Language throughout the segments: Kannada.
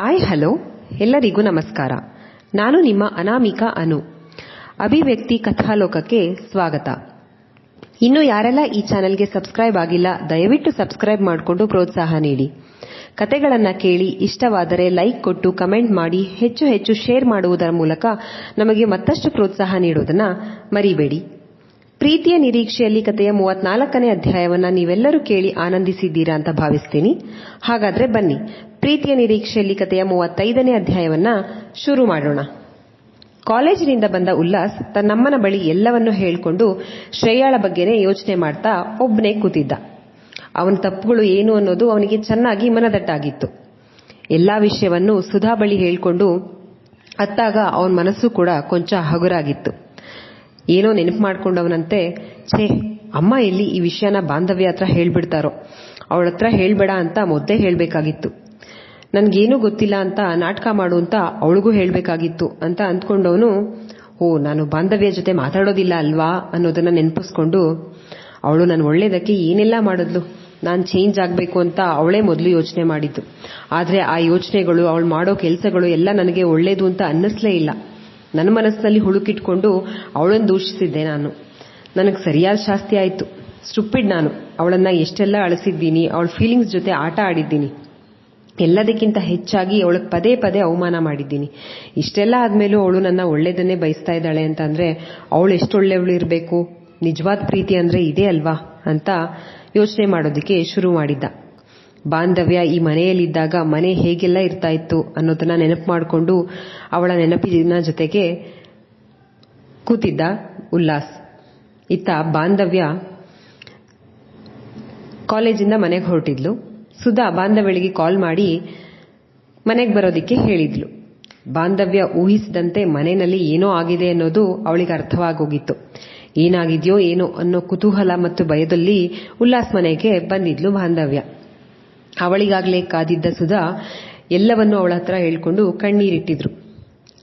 Hi, hello. ಎಲ್ಲರಿಗೂ ನಮಸ್ಕಾರ. ನಾನು ನಿಮ್ಮ ಅನಾಮಿಕಾ ಅನು. ಅಭಿವ್ಯಕ್ತಿ ಕಥಾಲೋಕಕ್ಕೆ ಸ್ವಾಗತ. ಇನ್ನು ಯಾರೆಲ್ಲ ಈ ಚಾನೆಲ್ಗೆ ಸಬ್ಸ್ಕ್ರೈಬ್ ಆಗಿಲ್ಲ, ದಯವಿಟ್ಟು ಸಬ್ಸ್ಕ್ರೈಬ್ ಮಾಡಿಕೊಂಡು ಪ್ರೋತ್ಸಾಹ ನೀಡಿ. ಕತೆಗಳನ್ನು ಕೇಳಿ ಇಷ್ಟವಾದರೆ ಲೈಕ್ ಕೊಟ್ಟು ಕಮೆಂಟ್ ಮಾಡಿ, ಹೆಚ್ಚು ಹೆಚ್ಚು ಶೇರ್ ಮಾಡುವುದರ ಮೂಲಕ ನಮಗೆ ಮತ್ತಷ್ಟು ಪ್ರೋತ್ಸಾಹ ನೀಡೋದನ್ನು ಮರಿಬೇಡಿ. ಪ್ರೀತಿಯ ನಿರೀಕ್ಷೆಯಲ್ಲಿ ಕಥೆಯ ಮೂವತ್ನಾಲ್ಕನೇ ಅಧ್ಯಾಯವನ್ನು ನೀವೆಲ್ಲರೂ ಕೇಳಿ ಆನಂದಿಸಿದ್ದೀರಾ ಅಂತ ಭಾವಿಸ್ತೀನಿ. ಹಾಗಾದ್ರೆ ಬನ್ನಿ ಪ್ರೀತಿಯ ನಿರೀಕ್ಷೆಯಲ್ಲಿ ಕಥೆಯ ಮೂವತ್ತೈದನೇ ಅಧ್ಯಾಯವನ್ನ ಶುರು ಮಾಡೋಣ. ಕಾಲೇಜಿನಿಂದ ಬಂದ ಉಲ್ಲಾಸ್ ತನ್ನಮ್ಮನ ಬಳಿ ಎಲ್ಲವನ್ನೂ ಹೇಳಿಕೊಂಡು ಶ್ರೇಯಾಳ ಬಗ್ಗೆನೇ ಯೋಚನೆ ಮಾಡ್ತಾ ಒಬ್ಬನೇ ಕೂತಿದ್ದ. ಅವನ ತಪ್ಪುಗಳು ಏನು ಅನ್ನೋದು ಅವನಿಗೆ ಚೆನ್ನಾಗಿ ಮನದಟ್ಟಾಗಿತ್ತು. ಎಲ್ಲಾ ವಿಷಯವನ್ನು ಸುಧಾ ಬಳಿ ಹೇಳಿಕೊಂಡು ಅತ್ತಾಗ ಅವನ ಮನಸ್ಸು ಕೂಡ ಕೊಂಚ ಹಗುರಾಗಿತ್ತು. ಏನೋ ನೆನಪು ಮಾಡ್ಕೊಂಡವನಂತೆ, ಛೇ, ಅಮ್ಮ ಎಲ್ಲಿ ಈ ವಿಷಯನ ಬಾಂಧವ್ಯ ಹತ್ರ ಹೇಳ್ಬಿಡ್ತಾರೋ. ಅವಳ ಹತ್ರ ಹೇಳ್ಬೇಡ ಅಂತ ಮೊದ್ದೆ ಹೇಳ್ಬೇಕಾಗಿತ್ತು. ನನ್ಗೇನೂ ಗೊತ್ತಿಲ್ಲ ಅಂತ ನಾಟಕ ಮಾಡು ಅಂತ ಅವಳಿಗೂ ಹೇಳಬೇಕಾಗಿತ್ತು ಅಂತ ಅಂದ್ಕೊಂಡವನು, ಓ, ನಾನು ಬಾಂಧವ್ಯ ಜೊತೆ ಮಾತಾಡೋದಿಲ್ಲ ಅಲ್ವಾ ಅನ್ನೋದನ್ನ ನೆನಪಿಸ್ಕೊಂಡು, ಅವಳು ನಾನು ಒಳ್ಳೇದಕ್ಕೆ ಏನೆಲ್ಲ ಮಾಡಿದ್ಲು? ನಾನು ಚೇಂಜ್ ಆಗಬೇಕು ಅಂತ ಅವಳೇ ಮೊದಲು ಯೋಚನೆ ಮಾಡಿದ್ದು. ಆದರೆ ಆ ಯೋಚನೆಗಳು, ಅವಳು ಮಾಡೋ ಕೆಲಸಗಳು ಎಲ್ಲ ನನಗೆ ಒಳ್ಳೇದು ಅಂತ ಅನ್ನಿಸ್ಲೇ ಇಲ್ಲ. ನನ್ನ ಮನಸ್ಸಿನಲ್ಲಿ ಹುಳುಕಿಟ್ಕೊಂಡು ಅವಳನ್ನು ದೂಷಿಸಿದ್ದೆ ನಾನು. ನನಗೆ ಸರಿಯಾದ ಶಾಸ್ತಿ ಆಯಿತು. ಸ್ಟುಪಿಡ್ ನಾನು. ಅವಳನ್ನ ಎಷ್ಟೆಲ್ಲ ಅಳಿಸಿದ್ದೀನಿ, ಅವಳ ಫೀಲಿಂಗ್ಸ್ ಜೊತೆ ಆಟ ಆಡಿದ್ದೀನಿ. ಎಲ್ಲದಕ್ಕಿಂತ ಹೆಚ್ಚಾಗಿ ಅವಳಿಗೆ ಪದೇ ಪದೇ ಅವಮಾನ ಮಾಡಿದ್ದೀನಿ. ಇಷ್ಟೆಲ್ಲ ಆದ್ಮೇಲೂ ಅವಳು ನನ್ನ ಒಳ್ಳೇದನ್ನೇ ಬಯಸ್ತಾ ಇದ್ದಾಳೆ ಅಂತಂದ್ರೆ, ಅವಳು ಎಷ್ಟೊಳ್ಳೆಯವಳು ಇರಬೇಕು? ನಿಜವಾದ ಪ್ರೀತಿ ಅಂದ್ರೆ ಇದೇ ಅಲ್ವಾ? ಅಂತ ಯೋಚನೆ ಮಾಡೋದಕ್ಕೆ ಶುರು ಮಾಡಿದ್ದ. ಬಾಂಧವ್ಯ ಈ ಮನೆಯಲ್ಲಿದ್ದಾಗ ಮನೆ ಹೇಗೆಲ್ಲ ಇರ್ತಾ ಇತ್ತು ಅನ್ನೋದನ್ನ ನೆನಪು ಮಾಡಿಕೊಂಡು ಅವಳ ನೆನಪಿನ ಜೊತೆಗೆ ಕೂತಿದ್ದ ಉಲ್ಲಾಸ್. ಇತ್ತ ಬಾಂಧವ್ಯ ಕಾಲೇಜಿಂದ ಮನೆಗೆ ಹೊರಟಿದ್ಲು. ಸುಧಾ ಬಾಂಧವ್ಯಳಿಗೆ ಕಾಲ್ ಮಾಡಿ ಮನೆಗೆ ಬರೋದಿಕ್ಕೆ ಹೇಳಿದ್ಲು. ಬಾಂಧವ್ಯ ಊಹಿಸಿದಂತೆ ಮನೆಯಲ್ಲಿ ಏನೋ ಆಗಿದೆ ಅನ್ನೋದು ಅವಳಿಗೆ ಅರ್ಥವಾಗೋಗಿತ್ತು. ಏನಾಗಿದೆಯೋ ಏನೋ ಅನ್ನೋ ಕುತೂಹಲ ಮತ್ತು ಭಯದಲ್ಲಿ ಉಲ್ಲಾಸ್ ಮನೆಗೆ ಬಂದಿದ್ಲು ಬಾಂಧವ್ಯ. ಅವಳಿಗಾಗಲೇ ಕಾದಿದ್ದ ಸುಧಾ ಎಲ್ಲವನ್ನೂ ಅವಳ ಹತ್ರ ಹೇಳ್ಕೊಂಡು ಕಣ್ಣೀರಿಟ್ಟಿದ್ರು.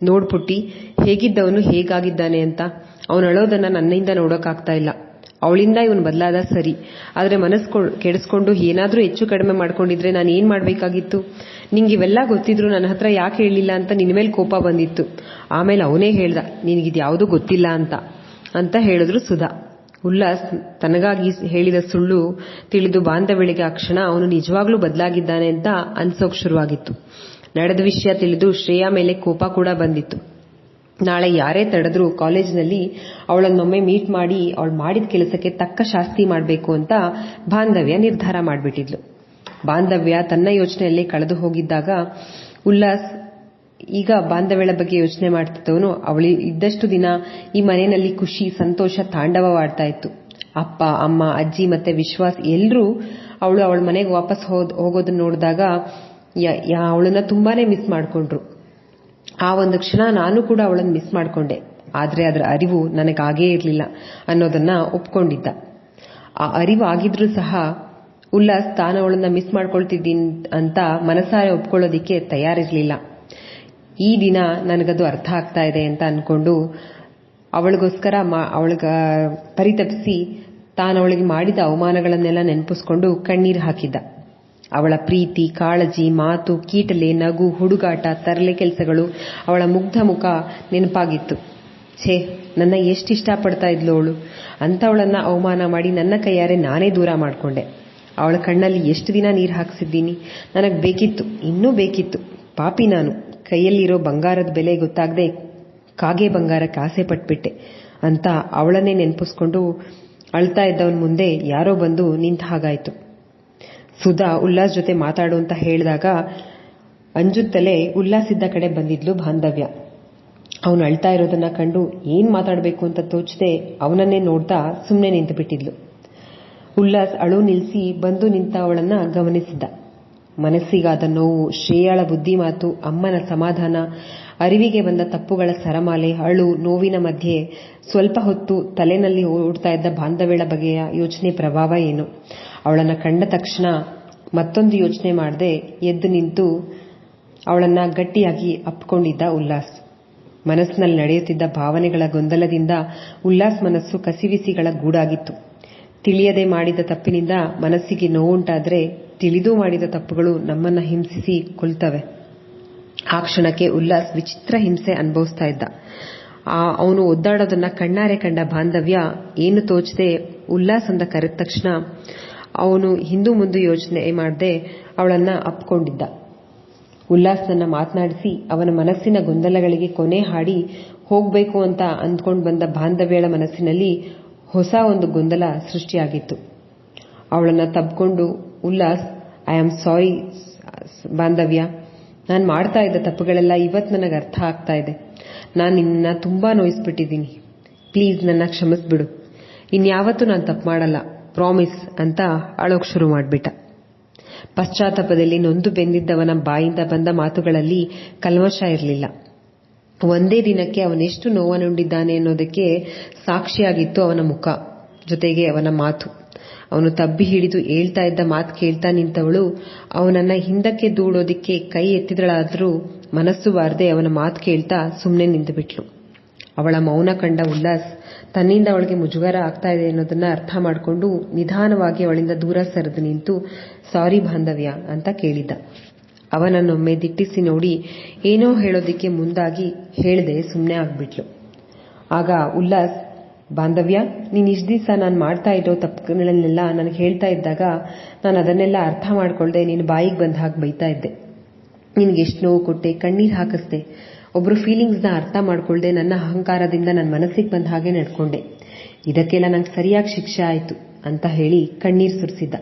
ನೋಡ್ಪುಟ್ಟಿ, ಹೇಗಿದ್ದವನು ಹೇಗಾಗಿದ್ದಾನೆ ಅಂತ? ಅವನಳೋದನ್ನ ನನ್ನಿಂದ ನೋಡೋಕ್ಕಾಗ್ತಾ ಇಲ್ಲ. ಅವಳಿಂದ ಇವನು ಬದಲಾದ ಸರಿ. ಆದರೆ ಮನಸ್ಸು ಕೆಡಿಸ್ಕೊಂಡು ಏನಾದರೂ ಹೆಚ್ಚು ಕಡಿಮೆ ಮಾಡ್ಕೊಂಡಿದ್ರೆ ನಾನು ಏನು ಮಾಡಬೇಕಾಗಿತ್ತು? ನಿಂಗೆ ಇವೆಲ್ಲ ಗೊತ್ತಿದ್ರು ನನ್ನ ಹತ್ರ ಯಾಕೆ ಹೇಳಿಲ್ಲ ಅಂತ ನಿನ್ನ ಮೇಲೆ ಕೋಪ ಬಂದಿತ್ತು. ಆಮೇಲೆ ಅವನೇ ಹೇಳ್ದ ನಿನಗಿದು ಯಾವುದೂ ಗೊತ್ತಿಲ್ಲ ಅಂತ. ಅಂತ ಹೇಳಿದ್ರು ಸುಧಾ. ಉಲ್ಲಾಸ್ ತನಗಾಗಿ ಹೇಳಿದ ಸುಳ್ಳು ತಿಳಿದು ಬಾಂಧವ್ಯಳಿಗೆ ಆ ಕ್ಷಣ ಅವನು ನಿಜವಾಗ್ಲೂ ಬದಲಾಗಿದ್ದಾನೆ ಅಂತ ಅನ್ಸೋಕ್ ಶುರುವಾಗಿತ್ತು. ನಡೆದ ವಿಷಯ ತಿಳಿದು ಶ್ರೇಯಾ ಮೇಲೆ ಕೋಪ ಕೂಡ ಬಂದಿತ್ತು. ನಾಳೆ ಯಾರೇ ತಡೆದ್ರೂ ಕಾಲೇಜಿನಲ್ಲಿ ಅವಳನ್ನೊಮ್ಮೆ ಮೀಟ್ ಮಾಡಿ ಅವಳು ಮಾಡಿದ ಕೆಲಸಕ್ಕೆ ತಕ್ಕ ಶಾಸ್ತಿ ಮಾಡಬೇಕು ಅಂತ ಬಾಂಧವ್ಯ ನಿರ್ಧಾರ ಮಾಡಿಬಿಟ್ಟಿದ್ಲು. ಬಾಂಧವ್ಯ ತನ್ನ ಯೋಚನೆಯಲ್ಲಿ ಕಳೆದು ಹೋಗಿದ್ದಾಗ ಉಲ್ಲಾಸ್ ಈಗ ಬಾಂಧವ್ಯಳ ಬಗ್ಗೆ ಯೋಚನೆ ಮಾಡ್ತಿದ್ದವನು. ಅವಳು ಇದ್ದಷ್ಟು ದಿನ ಈ ಮನೆಯಲ್ಲಿ ಖುಷಿ, ಸಂತೋಷ ತಾಂಡವವಾಡ್ತಾ ಇತ್ತು. ಅಪ್ಪ, ಅಮ್ಮ, ಅಜ್ಜಿ ಮತ್ತೆ ವಿಶ್ವಾಸ್ ಎಲ್ಲರೂ ಅವಳು ಅವಳ ಮನೆಗೆ ವಾಪಸ್ ಹೋಗೋದನ್ನ ನೋಡಿದಾಗ ಅವಳನ್ನ ತುಂಬಾನೇ ಮಿಸ್ ಮಾಡ್ಕೊಂಡ್ರು. ಆ ಒಂದು ಕ್ಷಣ ನಾನು ಕೂಡ ಅವಳನ್ನು ಮಿಸ್ ಮಾಡಿಕೊಂಡೆ. ಆದರೆ ಅದರ ಅರಿವು ನನಗಾಗೇ ಇರಲಿಲ್ಲ ಅನ್ನೋದನ್ನ ಒಪ್ಕೊಂಡಿದ್ದ. ಆ ಅರಿವು ಆಗಿದ್ರೂ ಸಹ ಉಲ್ಲಾಸ್ ತಾನು ಅವಳನ್ನ ಮಿಸ್ ಮಾಡ್ಕೊಳ್ತಿದ್ದೀನಿ ಅಂತ ಮನಸಾರೆ ಒಪ್ಕೊಳ್ಳೋದಿಕ್ಕೆ ತಯಾರಿರಲಿಲ್ಲ. ಈ ದಿನ ನನಗದು ಅರ್ಥ ಆಗ್ತಾ ಇದೆ ಅಂತ ಅನ್ಕೊಂಡು ಅವಳಿಗೋಸ್ಕರ ಅವಳಿಗ ಪರಿತಪಿಸಿ ತಾನು ಅವಳಿಗೆ ಮಾಡಿದ ಅವಮಾನಗಳನ್ನೆಲ್ಲ ನೆನಪಿಸ್ಕೊಂಡು ಕಣ್ಣೀರು ಹಾಕಿದ್ದ. ಅವಳ ಪ್ರೀತಿ, ಕಾಳಜಿ, ಮಾತು, ಕೀಟಲೆ, ನಗು, ಹುಡುಗಾಟ, ತರಲೆ ಕೆಲಸಗಳು ಅವಳ ಮುಗ್ಧ ಮುಖ ನೆನಪಾಗಿತ್ತು. ಛೇ, ನನ್ನ ಎಷ್ಟು ಇಷ್ಟಪಡ್ತಾ ಇದ್ಲು ಅವಳು. ಅಂಥವಳನ್ನ ಅವಮಾನ ಮಾಡಿ ನನ್ನ ಕೈಯಾರೆ ನಾನೇ ದೂರ ಮಾಡಿಕೊಂಡೆ. ಅವಳ ಕಣ್ಣಲ್ಲಿ ಎಷ್ಟು ದಿನ ನೀರು ಹಾಕಿಸಿದ್ದೀನಿ? ನನಗೆ ಬೇಕಿತ್ತು, ಇನ್ನೂ ಬೇಕಿತ್ತು. ಪಾಪಿ ನಾನು. ಕೈಯಲ್ಲಿರೋ ಬಂಗಾರದ ಬೆಲೆ ಗೊತ್ತಾಗದೆ ಕಾಗೆ ಬಂಗಾರಕ್ಕೆ ಆಸೆ ಪಟ್ಬಿಟ್ಟೆ. ಅಂತ ಅವಳನ್ನೇ ನೆನಪಿಸ್ಕೊಂಡು ಅಳ್ತಾ ಇದ್ದವನ ಮುಂದೆ ಯಾರೋ ಬಂದು ನಿಂತ ಹಾಗಾಯ್ತು. ಸುಧಾ ಉಲ್ಲಾಸ್ ಜೊತೆ ಮಾತಾಡು ಅಂತ ಹೇಳಿದಾಗ ಅಂಜುತ್ತಲೇ ಉಲ್ಲಾಸಿದ್ದ ಕಡೆ ಬಂದಿದ್ಲು ಬಾಂಧವ್ಯ. ಅವನು ಅಳ್ತಾ ಇರೋದನ್ನ ಕಂಡು ಏನ್ ಮಾತಾಡಬೇಕು ಅಂತ ತೋಚದೆ ಅವನನ್ನೇ ನೋಡ್ತಾ ಸುಮ್ಮನೆ ನಿಂತು ಬಿಟ್ಟಿದ್ಲು ಉಲ್ಲಾಸ್ ಅಳು ನಿಲ್ಲಿಸಿ ಬಂದು ನಿಂತ ಅವಳನ್ನ ಗಮನಿಸಿದ್ದ. ಮನಸ್ಸಿಗಾದ ನೋವು, ಶ್ರೇಯಾಳ ಬುದ್ಧಿ ಮಾತು, ಅಮ್ಮನ ಸಮಾಧಾನ ಅರಿವಿಗೆ ಬಂದ ತಪ್ಪುಗಳ ಸರಮಾಲೆ, ಅಳು, ನೋವಿನ ಮಧ್ಯೆ ಸ್ವಲ್ಪ ಹೊತ್ತು ತಲೆನಲ್ಲಿ ಓಡ್ತಾ ಇದ್ದ ಬಾಂಧವ್ಯಳ ಬಗೆಯ ಯೋಚನೆ ಪ್ರಭಾವ ಏನು? ಅವಳನ್ನ ಕಂಡ ತಕ್ಷಣ ಮತ್ತೊಂದು ಯೋಚನೆ ಮಾಡದೆ ಎದ್ದು ನಿಂತು ಅವಳನ್ನ ಗಟ್ಟಿಯಾಗಿ ಅಪ್ಕೊಂಡಿದ್ದ ಉಲ್ಲಾಸ್. ಮನಸ್ಸಿನಲ್ಲಿ ನಡೆಯುತ್ತಿದ್ದ ಭಾವನೆಗಳ ಗೊಂದಲದಿಂದ ಉಲ್ಲಾಸ್ ಮನಸ್ಸು ಕಸಿವಿಸಿಗಳ ಗೂಡಾಗಿತ್ತು. ತಿಳಿಯದೆ ಮಾಡಿದ ತಪ್ಪಿನಿಂದ ಮನಸ್ಸಿಗೆ ನೋವುಂಟಾದರೆ ತಿಳಿದು ಮಾಡಿದ ತಪ್ಪುಗಳು ನಮ್ಮನ್ನ ಹಿಂಸಿಸಿ ಕೊಲ್ತವೆ. ಆ ಕ್ಷಣಕ್ಕೆ ಉಲ್ಲಾಸ್ ವಿಚಿತ್ರ ಹಿಂಸೆ ಅನುಭವಿಸ್ತಾ ಇದ್ದ. ಅವನು ಒದ್ದಾಡೋದನ್ನ ಕಣ್ಣಾರೆ ಕಂಡ ಬಾಂಧವ್ಯ ಏನು ತೋಚದೆ ಉಲ್ಲಾಸ್ ಅಂತ ಕರೆದ ತಕ್ಷಣ ಅವನು ಹಿಂದೂ ಮುಂದೆ ಯೋಚನೆ ಮಾಡದೆ ಅವಳನ್ನ ಅಪ್ಕೊಂಡಿದ್ದ. ಉಲ್ಲಾಸ್ನನ್ನ ಮಾತನಾಡಿಸಿ ಅವನ ಮನಸ್ಸಿನ ಗೊಂದಲಗಳಿಗೆ ಕೊನೆ ಹಾಡಿ ಹೋಗ್ಬೇಕು ಅಂತ ಅಂದ್ಕೊಂಡು ಬಂದ ಬಾಂಧವ್ಯಳ ಮನಸ್ಸಿನಲ್ಲಿ ಹೊಸ ಒಂದು ಗೊಂದಲ ಸೃಷ್ಟಿಯಾಗಿತ್ತು. ಅವಳನ್ನ ತಬ್ಕೊಂಡು, Ullas I am sorry Bandhavya ನಾನು ಮಾಡ್ತಾ ಇದ್ದ ತಪ್ಪುಗಳೆಲ್ಲ ಇವತ್ತು ನನಗೆ ಅರ್ಥ ಆಗ್ತಾ ಇದೆ. ನಾನು ನಿನ್ನ ತುಂಬಾ ನೋಯಿಸ್ಬಿಟ್ಟಿದ್ದೀನಿ. ಪ್ಲೀಸ್ ನನ್ನ ಕ್ಷಮಿಸ್ಬಿಡು. ಇನ್ಯಾವತ್ತೂ ನಾನು ತಪ್ಪು ಮಾಡಲ್ಲ. ಪ್ರಾಮಿಸ್ ಅಂತ ಅಳೋಕ್ ಶುರು ಮಾಡಿಬಿಟ್ಟ. ಪಶ್ಚಾತ್ತಾಪದಲ್ಲಿ ನೊಂದು ಬೆಂದಿದ್ದವನ ಬಾಯಿಂದ ಬಂದ ಮಾತುಗಳಲ್ಲಿ ಕಲ್ಮಶ ಇರಲಿಲ್ಲ. ಒಂದೇ ದಿನಕ್ಕೆ ಅವನೆಷ್ಟು ನೋವನ್ನುಂಡಿದ್ದಾನೆ ಅನ್ನೋದಕ್ಕೆ ಸಾಕ್ಷಿಯಾಗಿತ್ತು ಅವನ ಮುಖ, ಜೊತೆಗೆ ಅವನ ಮಾತು. ಅವನು ತಬ್ಬಿ ಹಿಡಿದು ಹೇಳ್ತಾ ಇದ್ದ ಮಾತು ಕೇಳ್ತಾ ನಿಂತವಳು, ಅವನನ್ನ ಹಿಂದಕ್ಕೆ ದೂಡೋದಿಕ್ಕೆ ಕೈ ಎತ್ತಿದಳಾದರೂ ಮನಸ್ಸು ಬಾರದೆ ಅವನ ಮಾತು ಕೇಳ್ತಾ ಸುಮ್ಮನೆ ನಿಂತುಬಿಟ್ಲು. ಅವಳ ಮೌನ ಕಂಡ ಉಲ್ಲಾಸ್ ತನ್ನಿಂದ ಅವಳಿಗೆ ಮುಜುಗರ ಆಗ್ತಾ ಇದೆ ಅನ್ನೋದನ್ನ ಅರ್ಥ ಮಾಡಿಕೊಂಡು ನಿಧಾನವಾಗಿ ಅವಳಿಂದ ದೂರ ಸರಿದು ನಿಂತು, ಸಾರಿ ಬಾಂಧವ್ಯ ಅಂತ ಕೇಳಿದ್ದ ಅವನನ್ನೊಮ್ಮೆ ದಿಟ್ಟಿಸಿ ನೋಡಿ ಏನೋ ಹೇಳೋದಿಕ್ಕೆ ಮುಂದಾಗಿ ಹೇಳ್ದೆ ಸುಮ್ಮನೆ ಆಗ್ಬಿಟ್ಲು. ಆಗ ಉಲ್ಲಾಸ್ ಬಾಂಧವ್ಯ, ನೀನು ಇಷ್ಟು ದಿವಸ ನಾನು ಮಾಡ್ತಾ ಇರೋ ತಪ್ಪುಗಳನ್ನೆಲ್ಲ ನನಗೆ ಹೇಳ್ತಾ ಇದ್ದಾಗ ನಾನು ಅದನ್ನೆಲ್ಲ ಅರ್ಥ ಮಾಡ್ಕೊಳ್ದೆ ನೀನು ಬಾಯಿಗೆ ಬಂದ ಹಾಗೆ ಬೈತಾ ಇದ್ದೆ. ನಿನಗೆ ಎಷ್ಟು ನೋವು ಕೊಟ್ಟೆ, ಕಣ್ಣೀರು ಹಾಕಿಸ್ದೆ. ಒಬ್ಬರು ಫೀಲಿಂಗ್ಸ್ನ ಅರ್ಥ ಮಾಡ್ಕೊಳ್ದೆ, ನನ್ನ ಅಹಂಕಾರದಿಂದ ನನ್ನ ಮನಸ್ಸಿಗೆ ಬಂದ ಹಾಗೆ ನಡ್ಕೊಂಡೆ. ಇದಕ್ಕೆಲ್ಲ ನಂಗೆ ಸರಿಯಾಗಿ ಶಿಕ್ಷೆ ಆಯಿತು ಅಂತ ಹೇಳಿ ಕಣ್ಣೀರು ಸುರಿಸಿದ್ದ.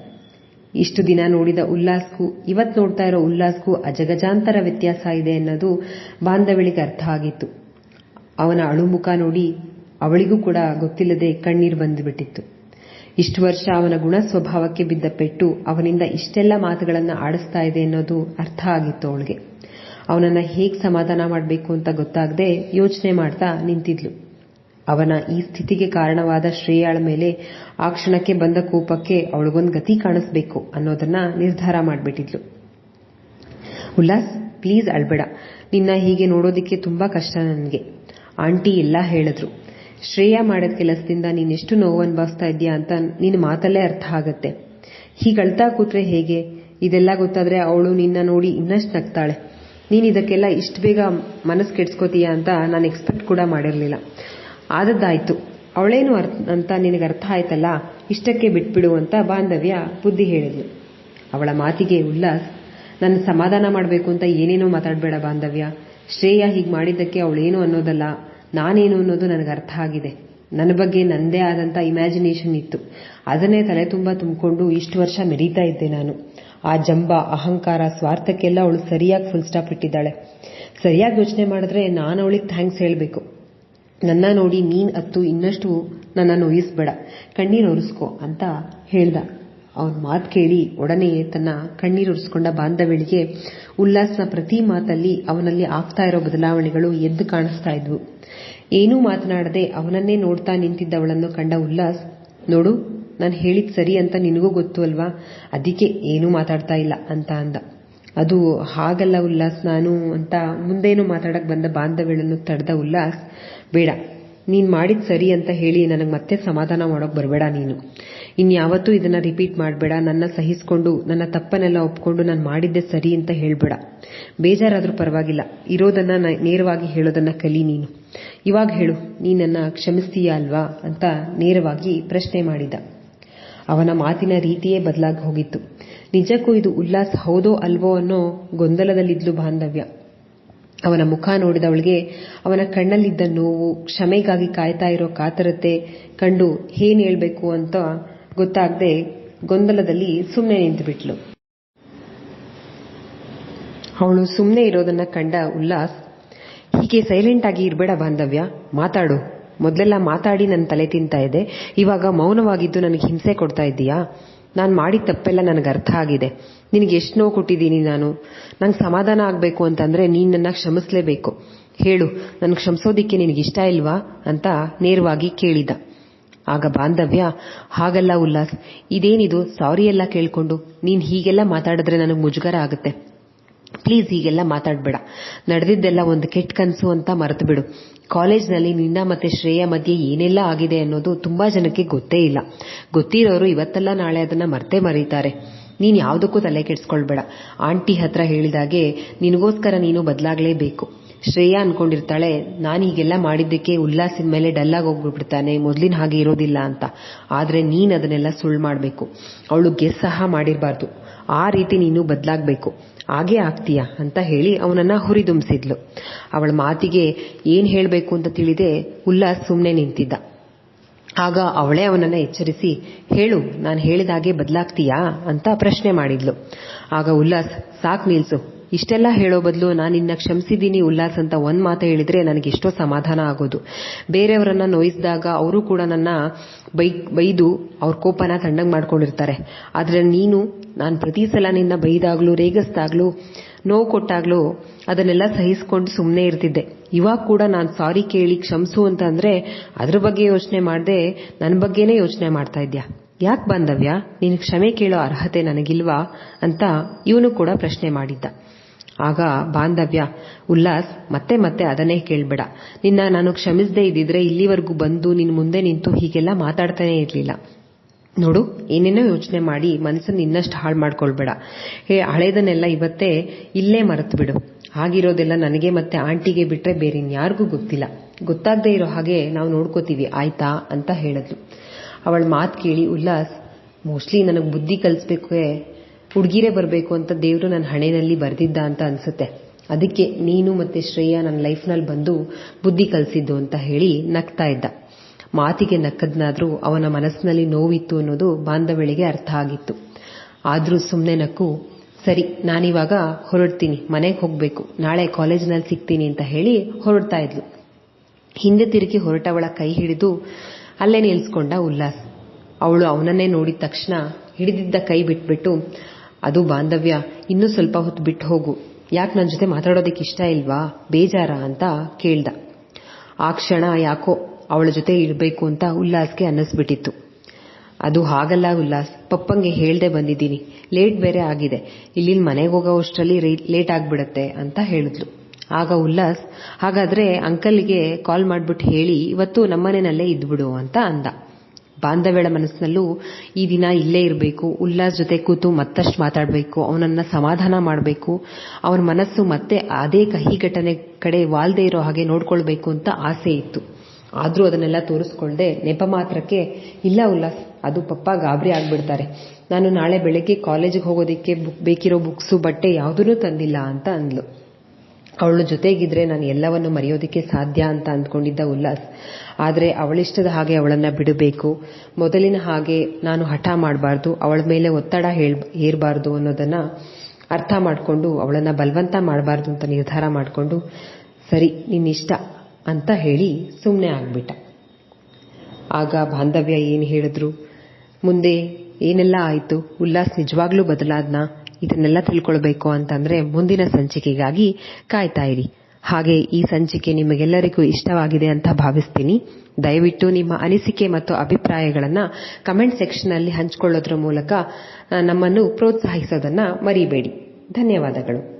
ಇಷ್ಟು ದಿನ ನೋಡಿದ ಉಲ್ಲಾಸ್ಗೂ, ಇವತ್ ನೋಡ್ತಾ ಇರೋ ಉಲ್ಲಾಸ್ಗೂ ಅಜಗಜಾಂತರ ವ್ಯತ್ಯಾಸ ಇದೆ ಅನ್ನೋದು ಬಾಂಧವಳಿಗೆ ಅರ್ಥ ಆಗಿತ್ತು. ಅವನ ಅಳುಮುಖ ನೋಡಿ ಅವಳಿಗೂ ಕೂಡ ಗೊತ್ತಿಲ್ಲದೆ ಕಣ್ಣೀರು ಬಂದುಬಿಟ್ಟಿತ್ತು. ಇಷ್ಟು ವರ್ಷ ಅವನ ಗುಣ ಸ್ವಭಾವಕ್ಕೆ ಬಿದ್ದ ಪೆಟ್ಟು ಅವನಿಂದ ಇಷ್ಟೆಲ್ಲ ಮಾತುಗಳನ್ನು ಆಡಿಸ್ತಾ ಇದೆ ಅನ್ನೋದು ಅರ್ಥ ಆಗಿತ್ತು ಅವಳಿಗೆ. ಅವನನ್ನ ಹೇಗೆ ಸಮಾಧಾನ ಮಾಡಬೇಕು ಅಂತ ಗೊತ್ತಾಗದೆ ಯೋಚನೆ ಮಾಡ್ತಾ ನಿಂತಿದ್ಲು. ಅವನ ಈ ಸ್ಥಿತಿಗೆ ಕಾರಣವಾದ ಶ್ರೇಯಾಳ ಮೇಲೆ ಆ ಕ್ಷಣಕ್ಕೆ ಬಂದ ಕೋಪಕ್ಕೆ ಅವಳಿಗೊಂದು ಗತಿ ಕಾಣಿಸ್ಬೇಕು ಅನ್ನೋದನ್ನ ನಿರ್ಧಾರ ಮಾಡಿಬಿಟ್ಟಿದ್ಲು. ಉಲ್ಲಾಸ್, ಪ್ಲೀಸ್ ಅಳ್ಬೇಡ. ನಿನ್ನ ಹೀಗೆ ನೋಡೋದಿಕ್ಕೆ ತುಂಬಾ ಕಷ್ಟ ನನಗೆ. ಆಂಟಿ ಎಲ್ಲ ಹೇಳಿದ್ರು. ಶ್ರೇಯ ಮಾಡಿದ ಕೆಲಸದಿಂದ ನೀನೆಷ್ಟು ನೋವು ಅನುಭವಿಸ್ತಾ ಇದ್ದೀಯ ಅಂತ ನಿನ್ನ ಮಾತಲ್ಲೇ ಅರ್ಥ ಆಗುತ್ತೆ. ಹೀಗೆ ಅಳ್ತಾ ಕೂತ್ರೆ ಹೇಗೆ? ಇದೆಲ್ಲ ಗೊತ್ತಾದ್ರೆ ಅವಳು ನಿನ್ನ ನೋಡಿ ಇನ್ನಷ್ಟು ನಗ್ತಾಳೆ. ನೀನ್ ಇದಕ್ಕೆಲ್ಲ ಇಷ್ಟು ಬೇಗ ಮನಸ್ಸು ಕೆಡ್ಸ್ಕೋತೀಯ ಅಂತ ನಾನು ಎಕ್ಸ್ಪೆಕ್ಟ್ ಕೂಡ ಮಾಡಿರಲಿಲ್ಲ. ಆದದ್ದಾಯ್ತು. ಅವಳೇನು ಅರ್ಥ ಅಂತ ನಿನಗೆ ಅರ್ಥ ಆಯ್ತಲ್ಲ? ಇಷ್ಟಕ್ಕೆ ಬಿಟ್ಬಿಡು ಅಂತ ಬಾಂಧವ್ಯ ಬುದ್ಧಿ ಹೇಳಿದ್ಲು. ಅವಳ ಮಾತಿಗೆ ಉಲ್ಲಾಸ್. ನನ್ನ ಸಮಾಧಾನ ಮಾಡಬೇಕು ಅಂತ ಏನೇನೋ ಮಾತಾಡಬೇಡ ಬಾಂಧವ್ಯ. ಶ್ರೇಯ ಹೀಗೆ ಮಾಡಿದ್ದಕ್ಕೆ ಅವಳೇನು ಅನ್ನೋದಲ್ಲ. ನಾನೇನು ಅನ್ನೋದು ನನಗೆ ಅರ್ಥ ಆಗಿದೆ. ನನ್ನ ಬಗ್ಗೆ ನನ್ನದೇ ಆದಂಥ ಇಮ್ಯಾಜಿನೇಷನ್ ಇತ್ತು. ಅದನ್ನೇ ತಲೆ ತುಂಬಾ ತುಂಬಿಕೊಂಡು ಇಷ್ಟು ವರ್ಷ ಮೆರೀತಾ ಇದ್ದೆ ನಾನು. ಆ ಜಂಬ, ಅಹಂಕಾರ, ಸ್ವಾರ್ಥಕ್ಕೆಲ್ಲ ಅವಳು ಸರಿಯಾಗಿ ಫುಲ್ ಸ್ಟಾಪ್ ಇಟ್ಟಿದ್ದಾಳೆ. ಸರಿಯಾಗಿ ಯೋಚನೆ ಮಾಡಿದ್ರೆ ನಾನು ಅವಳಿಗೆ ಥ್ಯಾಂಕ್ಸ್ ಹೇಳಬೇಕು. ನನ್ನ ನೋಡಿ ನೀನ್ ಅತ್ತು ಇನ್ನಷ್ಟು ನನ್ನ ನೋಯಿಸ್ಬೇಡ. ಕಣ್ಣೀರು ಒರೆಸ್ಕೋ ಅಂತ ಹೇಳ್ದ. ಅವನ ಮಾತು ಕೇಳಿ ಒಡನೆಯೇ ತನ್ನ ಕಣ್ಣೀರು ಒರೆಸ್ಕೊಂಡ ಬಾಂಧವ್ಯಳಿಗೆ ಉಲ್ಲಾಸ್ನ ಪ್ರತಿ ಮಾತಲ್ಲಿ ಅವನಲ್ಲಿ ಆಗ್ತಾ ಇರೋ ಬದಲಾವಣೆಗಳು ಎದ್ದು ಕಾಣಿಸ್ತಾ ಇದ್ವು. ಏನೂ ಮಾತನಾಡದೆ ಅವನನ್ನೇ ನೋಡ್ತಾ ನಿಂತಿದ್ದವಳನ್ನು ಕಂಡ ಉಲ್ಲಾಸ್, ನೋಡು, ನಾನು ಹೇಳಿದ್ ಸರಿ ಅಂತ ನಿನಗೂ ಗೊತ್ತು ಅಲ್ವಾ? ಅದಕ್ಕೆ ಏನೂ ಮಾತಾಡ್ತಾ ಇಲ್ಲ, ಅಂತ ಅಂದ. ಅದು ಹಾಗಲ್ಲ ಉಲ್ಲಾಸ್, ನಾನು ಅಂತ ಮುಂದೇನು ಮಾತಾಡಕ್ ಬಂದ ಬಾಂಧವ್ಯಗಳನ್ನು ತಡೆದ ಉಲ್ಲಾಸ್, ಬೇಡ, ನೀನ್ ಮಾಡಿದ್ ಸರಿ ಅಂತ ಹೇಳಿ ನನಗೆ ಮತ್ತೆ ಸಮಾಧಾನ ಮಾಡೋಕ್ ಬರಬೇಡ ನೀನು. ಇನ್ಯಾವತ್ತೂ ಇದನ್ನ ರಿಪೀಟ್ ಮಾಡಬೇಡ, ನನ್ನ ಸಹಿಸ್ಕೊಂಡು, ನನ್ನ ತಪ್ಪನ್ನೆಲ್ಲ ಒಪ್ಕೊಂಡು ನಾನು ಮಾಡಿದ್ದೆ ಸರಿ ಅಂತ ಹೇಳ್ಬೇಡ. ಬೇಜಾರಾದ್ರೂ ಪರವಾಗಿಲ್ಲ, ಇರೋದನ್ನ ನೇರವಾಗಿ ಹೇಳೋದನ್ನ ಕಲಿ ನೀನು. ಇವಾಗ ಹೇಳು, ನೀ ನನ್ನ ಕ್ಷಮಿಸ್ತೀಯ ಅಲ್ವಾ ಅಂತ ನೇರವಾಗಿ ಪ್ರಶ್ನೆ ಮಾಡಿದ. ಅವನ ಮಾತಿನ ರೀತಿಯೇ ಬದಲಾಗಿ ಹೋಗಿತ್ತು. ನಿಜಕ್ಕೂ ಇದು ಉಲ್ಲಾಸ್ ಹೌದೋ ಅಲ್ವೋ ಅನ್ನೋ ಗೊಂದಲದಲ್ಲಿದ್ಲು ಬಾಂಧವ್ಯ. ಅವನ ಮುಖ ನೋಡಿದವಳಿಗೆ ಅವನ ಕಣ್ಣಲ್ಲಿದ್ದ ನೋವು ಕ್ಷಮೆಗಾಗಿ ಕಾಯ್ತಾ ಇರೋ ಕಾತರತೆ ಕಂಡು ಏನ್ ಹೇಳ್ಬೇಕು ಅಂತ ಗೊತ್ತಾಗದೆ ಗೊಂದಲದಲ್ಲಿ ಸುಮ್ಮನೆ ನಿಂತುಬಿಟ್ಲು ಅವಳು ಸುಮ್ಮನೆ ಇರೋದನ್ನ ಕಂಡ ಉಲ್ಲಾಸ್ ಹೀಗೆ ಸೈಲೆಂಟ್ ಆಗಿ ಇರಬೇಡ ಬಾಂಧವ್ಯ. ಮಾತಾಡು. ಮೊದಲೆಲ್ಲ ಮಾತಾಡಿ ನನ್ನ ತಲೆ ತಿಂತಾ ಇದೆ. ಇವಾಗ ಮೌನವಾಗಿದ್ದು ನನಗೆ ಹಿಂಸೆ ಕೊಡ್ತಾ ಇದ್ದೀಯಾ? ನಾನು ಮಾಡಿದ ತಪ್ಪೆಲ್ಲ ನನಗೆ ಅರ್ಥ ಆಗಿದೆ. ನಿನಗೆ ಎಷ್ಟು ನೋವು ಕೊಟ್ಟಿದ್ದೀನಿ ನಾನು? ನಂಗೆ ಸಮಾಧಾನ ಆಗಬೇಕು ಅಂತಂದ್ರೆ ನೀನು ನನ್ನ ಕ್ಷಮಿಸಲೇಬೇಕು. ಹೇಳು ನನಗೆ ಕ್ಷಮಿಸೋದಿಕ್ಕೆ ನಿನಗಿಷ್ಟ ಇಲ್ವಾ? ಅಂತ ನೇರವಾಗಿ ಕೇಳಿದ. ಆಗ ಬಾಂಧವ್ಯ, ಹಾಗಲ್ಲ ಉಲ್ಲಾಸ್, ಇದೇನಿದು? ಸಾರಿ ಎಲ್ಲ ಕೇಳಿಕೊಂಡು ನೀನು ಹೀಗೆಲ್ಲ ಮಾತಾಡಿದ್ರೆ ನನಗೆ ಮುಜುಗರ ಆಗುತ್ತೆ. ಪ್ಲೀಸ್ ಹೀಗೆಲ್ಲ ಮಾತಾಡಬೇಡ. ನಡೆದಿದ್ದೆಲ್ಲ ಒಂದು ಕೆಟ್ಟ ಕನಸು ಅಂತ ಮರೆತು ಬಿಡು ಕಾಲೇಜ್ನಲ್ಲಿ ನಿನ್ನ ಮತ್ತೆ ಶ್ರೇಯ ಮಧ್ಯೆ ಏನೆಲ್ಲ ಆಗಿದೆ ಅನ್ನೋದು ತುಂಬಾ ಜನಕ್ಕೆ ಗೊತ್ತೇ ಇಲ್ಲ. ಗೊತ್ತಿರೋರು ಇವತ್ತೆಲ್ಲ ನಾಳೆ ಅದನ್ನ ಮರ್ತೇ ಮರೀತಾರೆ. ನೀನ್ ಯಾವುದಕ್ಕೂ ತಲೆ ಕೆಡಿಸ್ಕೊಳ್ಬೇಡ. ಆಂಟಿ ಹತ್ರ ಹೇಳಿದಾಗೆ, ನಿನಗೋಸ್ಕರ ನೀನು ಬದಲಾಗಲೇಬೇಕು. ಶ್ರೇಯಾ ಅನ್ಕೊಂಡಿರ್ತಾಳೆ, ನಾನು ಹೀಗೆಲ್ಲ ಮಾಡಿದ್ದಕ್ಕೆ ಉಲ್ಲಾಸಿನ ಮೇಲೆ ಡಲ್ಲಾಗಿ ಹೋಗ್ಬಿಡ್ತಾನೆ, ಮೊದಲಿನ ಹಾಗೆ ಇರೋದಿಲ್ಲ ಅಂತ. ಆದ್ರೆ ನೀನ್ ಅದನ್ನೆಲ್ಲ ಸುಳ್ಳು ಮಾಡಬೇಕು. ಅವಳು ಗೆಸ್ ಸಹ ಮಾಡಿರಬಾರ್ದು. ಆ ರೀತಿ ನೀನು ಬದಲಾಗಬೇಕು. ಹಾಗೇ ಆಗ್ತೀಯ ಅಂತ ಹೇಳಿ ಅವನನ್ನ ಹುರಿದುಂಬಿಸಿದ್ಲು. ಅವಳ ಮಾತಿಗೆ ಏನ್ ಹೇಳಬೇಕು ಅಂತ ತಿಳಿದೆ ಉಲ್ಲಾಸ್ ಸುಮ್ಮನೆ ನಿಂತಿದ್ದ. ಆಗ ಅವಳೇ ಅವನನ್ನ ಎಚ್ಚರಿಸಿ, ಹೇಳು, ನಾನು ಹೇಳಿದಾಗೆ ಬದಲಾಗ್ತೀಯಾ? ಅಂತ ಪ್ರಶ್ನೆ ಮಾಡಿದ್ಲು. ಆಗ ಉಲ್ಲಾಸ್, ಸಾಕ್ ನಿಲ್ಸು ಇಷ್ಟೆಲ್ಲ ಹೇಳೋ ಬದಲು ನಾನು ನಿನ್ನ ಕ್ಷಮಿಸಿದ್ದೀನಿ ಉಲ್ಲಾಸ್ ಅಂತ ಒಂದ್ ಮಾತು ಹೇಳಿದ್ರೆ ನನಗೆ ಎಷ್ಟೋ ಸಮಾಧಾನ ಆಗೋದು. ಬೇರೆಯವರನ್ನ ನೋಯಿಸಿದಾಗ ಅವರು ಕೂಡ ನನ್ನ ಬೈ, ಬೈದು ಅವ್ರ ಕೋಪನ ತಂಡಂಗ್ ಮಾಡ್ಕೊಂಡಿರ್ತಾರೆ. ಆದ್ರೆ ನೀನು, ನಾನು ಪ್ರತಿ ಸಲ ನಿನ್ನ ಬೈದಾಗ್ಲೂ, ರೇಗಿಸ್ದಾಗ್ಲೂ, ನೋವು ಕೊಟ್ಟಾಗ್ಲೂ ಅದನ್ನೆಲ್ಲ ಸಹಿಸ್ಕೊಂಡು ಸುಮ್ಮನೆ ಇರ್ತಿದ್ದೆ. ಇವಾಗ ಕೂಡ ನಾನು ಸಾರಿ ಕೇಳಿ ಕ್ಷಮಿಸು ಅಂತ ಅಂದ್ರೆ ಅದ್ರ ಬಗ್ಗೆ ಯೋಚನೆ ಮಾಡದೆ ನನ್ನ ಬಗ್ಗೆನೇ ಯೋಚನೆ ಮಾಡ್ತಾ ಇದ್ಯಾ? ಯಾಕೆ ಬಾಂಧವ್ಯ? ನೀನು ಕ್ಷಮೆ ಕೇಳೋ ಅರ್ಹತೆ ನನಗಿಲ್ವಾ ಅಂತ ಇವನು ಕೂಡ ಪ್ರಶ್ನೆ ಮಾಡಿದ್ದ. ಆಗ ಬಾಂಧವ್ಯ, ಉಲ್ಲಾಸ್ ಮತ್ತೆ ಮತ್ತೆ ಅದನ್ನೇ ಕೇಳ್ಬೇಡ. ನಿನ್ನ ನಾನು ಕ್ಷಮಿಸದೇ ಇದ್ದಿದ್ರೆ ಇಲ್ಲಿವರೆಗೂ ಬಂದು ನಿನ್ ಮುಂದೆ ನಿಂತು ಹೀಗೆಲ್ಲ ಮಾತಾಡ್ತಾನೆ ಇರ್ಲಿಲ್ಲ. ನೋಡು, ಏನೇನೋ ಯೋಚನೆ ಮಾಡಿ ಮನಸ್ಸನ್ನು ಇನ್ನಷ್ಟು ಹಾಳು ಮಾಡ್ಕೊಳ್ಬೇಡ. ಹೇ, ಹಳೇದನ್ನೆಲ್ಲ ಇವತ್ತೇ ಇಲ್ಲೇ ಮರೆತು ಬಿಡು ಆಗಿರೋದೆಲ್ಲ ನನಗೆ ಮತ್ತೆ ಆಂಟಿಗೆ ಬಿಟ್ರೆ ಬೇರೆ ಯಾರಿಗೂ ಗೊತ್ತಿಲ್ಲ. ಗೊತ್ತಾಗದೇ ಇರೋ ಹಾಗೆ ನಾವು ನೋಡ್ಕೋತೀವಿ, ಆಯ್ತಾ ಅಂತ ಹೇಳಿದ್ಲು. ಅವಳ ಮಾತು ಕೇಳಿ ಉಲ್ಲಾಸ್, ಮೋಸ್ಟ್ಲಿ ನನಗೆ ಬುದ್ಧಿ ಕಲಿಸ್ಬೇಕು ಹುಡುಗಿರೇ ಬರಬೇಕು ಅಂತ ದೇವರು ನನ್ನ ಹಣೆಯಲ್ಲಿ ಬರೆದಿದ್ದ ಅಂತ ಅನ್ಸುತ್ತೆ. ಅದಕ್ಕೆ ನೀನು ಮತ್ತೆ ಶ್ರೇಯ ನನ್ನ ಲೈಫ್ನಲ್ಲಿ ಬಂದು ಬುದ್ಧಿ ಕಲಿಸಿದ್ದು ಅಂತ ಹೇಳಿ ನಗ್ತಾ ಇದ್ದ. ಮಾತಿಗೆ ನಕ್ಕದ್ನಾದ್ರೂ ಅವನ ಮನಸ್ಸಿನಲ್ಲಿ ನೋವಿತ್ತು ಅನ್ನೋದು ಬಾಂಧವಳಿಗೆ ಅರ್ಥ ಆಗಿತ್ತು. ಆದ್ರೂ ಸುಮ್ಮನೆ ನಕ್ಕು, ಸರಿ, ನಾನಿವಾಗ ಹೊರಡ್ತೀನಿ, ಮನೆಗೆ ಹೋಗಬೇಕು, ನಾಳೆ ಕಾಲೇಜಿನಲ್ಲಿ ಸಿಗ್ತೀನಿ ಅಂತ ಹೇಳಿ ಹೊರಡ್ತಾ ಇದ್ಲು. ಹಿಂದೆ ತಿರುಗಿ ಹೊರಟವಳ ಕೈ ಹಿಡಿದು ಅಲ್ಲೇ ನಿಲ್ಸ್ಕೊಂಡ ಉಲ್ಲಾಸ್. ಅವಳು ಅವನನ್ನೇ ನೋಡಿದ ತಕ್ಷಣ ಹಿಡಿದಿದ್ದ ಕೈ ಬಿಟ್ಬಿಟ್ಟು ಅದು ಬಾಂಧವ್ಯ. ಇನ್ನೂ ಸ್ವಲ್ಪ ಹೊತ್ತು ಬಿಟ್ಟು ಹೋಗು. ಯಾಕೆ ನನ್ನ ಜೊತೆ ಮಾತಾಡೋದಕ್ಕೆ ಇಷ್ಟ ಇಲ್ವಾ? ಬೇಜಾರ ಅಂತ ಕೇಳ್ದ. ಆ ಕ್ಷಣ ಯಾಕೋ ಅವಳ ಜೊತೆ ಇರಬೇಕು ಅಂತ ಉಲ್ಲಾಸ್ಗೆ ಅನ್ನಿಸ್ಬಿಟ್ಟಿತ್ತು. ಅದು ಹಾಗಲ್ಲ ಉಲ್ಲಾಸ್. ಪಪ್ಪಂಗೆ ಹೇಳ್ದೆ ಬಂದಿದ್ದೀನಿ. ಲೇಟ್ ಬೇರೆ ಆಗಿದೆ. ಇಲ್ಲಿನ ಮನೆಗೆ ಹೋಗೋವಷ್ಟರಲ್ಲಿ ಲೇಟ್ ಆಗ್ಬಿಡತ್ತೆ ಅಂತ ಹೇಳಿದ್ಲು. ಆಗ ಉಲ್ಲಾಸ್, ಹಾಗಾದ್ರೆ ಅಂಕಲ್ಗೆ ಕಾಲ್ ಮಾಡ್ಬಿಟ್ಟು ಹೇಳಿ, ಇವತ್ತು ನಮ್ಮನೆಯಲ್ಲೇ ಇದ್ಬಿಡು ಅಂತ ಅಂದ. ಬಾಂಧವ್ಯಳ ಮನಸ್ಸಿನಲ್ಲೂ ಈ ದಿನ ಇಲ್ಲೇ ಇರಬೇಕು. ಉಲ್ಲಾಸ್ ಜೊತೆ ಕೂತು ಮತ್ತಷ್ಟು ಮಾತಾಡಬೇಕು. ಅವನನ್ನ ಸಮಾಧಾನ ಮಾಡಬೇಕು. ಅವನ ಮನಸ್ಸು ಮತ್ತೆ ಅದೇ ಕಹಿ ಘಟನೆ ಕಡೆ ವಾಲ್ದೇ ಇರೋ ಹಾಗೆ ನೋಡ್ಕೊಳ್ಬೇಕು ಅಂತ ಆಸೆ ಇತ್ತು. ಆದರೂ ಅದನ್ನೆಲ್ಲ ತೋರಿಸ್ಕೊಳ್ದೆ ನೆಪ ಮಾತ್ರಕ್ಕೆ, ಇಲ್ಲ ಉಲ್ಲಾಸ್, ಅದು ಪಪ್ಪ ಗಾಬರಿ ಆಗ್ಬಿಡ್ತಾರೆ. ನಾನು ನಾಳೆ ಬೆಳಗ್ಗೆ ಕಾಲೇಜಿಗೆ ಹೋಗೋದಿಕ್ಕೆ ಬೇಕಿರೋ ಬುಕ್ಸು, ಬಟ್ಟೆ ಯಾವುದೂ ತಂದಿಲ್ಲ ಅಂತ ಅಂದ್ಲು. ಅವಳ ಜೊತೆಗಿದ್ರೆ ನಾನು ಎಲ್ಲವನ್ನು ಮರೆಯೋದಕ್ಕೆ ಸಾಧ್ಯ ಅಂತ ಅಂದ್ಕೊಂಡಿದ್ದ ಉಲ್ಲಾಸ್. ಆದರೆ ಅವಳಿಷ್ಟದ ಹಾಗೆ ಅವಳನ್ನ ಬಿಡಬೇಕು. ಮೊದಲಿನ ಹಾಗೆ ನಾನು ಹಠ ಮಾಡಬಾರ್ದು, ಅವಳ ಮೇಲೆ ಒತ್ತಡ ಹೇಳ ಹೇರಬಾರ್ದು ಅನ್ನೋದನ್ನ ಅರ್ಥ ಮಾಡಿಕೊಂಡು ಅವಳನ್ನ ಬಲವಂತ ಮಾಡಬಾರ್ದು ಅಂತ ನಿರ್ಧಾರ ಮಾಡಿಕೊಂಡು, ಸರಿ, ನಿನ್ನಿಷ್ಟ ಅಂತ ಹೇಳಿ ಸುಮ್ಮನೆ ಆಗ್ಬಿಟ್ಟ. ಆಗ ಬಾಂಧವ್ಯ ಏನು ಹೇಳಿದ್ರು? ಮುಂದೆ ಏನೆಲ್ಲ ಆಯಿತು? ಉಲ್ಲಾಸ್ ನಿಜವಾಗ್ಲೂ ಬದಲಾದ್ನ? ಇದನ್ನೆಲ್ಲ ತಿಳ್ಕೊಳ್ಬೇಕು ಅಂತಂದ್ರೆ ಮುಂದಿನ ಸಂಚಿಕೆಗಾಗಿ ಕಾಯ್ತಾ ಇರಿ. ಹಾಗೆ ಈ ಸಂಚಿಕೆ ನಿಮಗೆಲ್ಲರಿಗೂ ಇಷ್ಟವಾಗಿದೆ ಅಂತ ಭಾವಿಸ್ತೀನಿ. ದಯವಿಟ್ಟು ನಿಮ್ಮ ಅನಿಸಿಕೆ ಮತ್ತು ಅಭಿಪ್ರಾಯಗಳನ್ನು ಕಮೆಂಟ್ ಸೆಕ್ಷನ್ನಲ್ಲಿ ಹಂಚಿಕೊಳ್ಳೋದ್ರ ಮೂಲಕ ನಮ್ಮನ್ನು ಪ್ರೋತ್ಸಾಹಿಸೋದನ್ನ ಮರಿಬೇಡಿ. ಧನ್ಯವಾದಗಳು.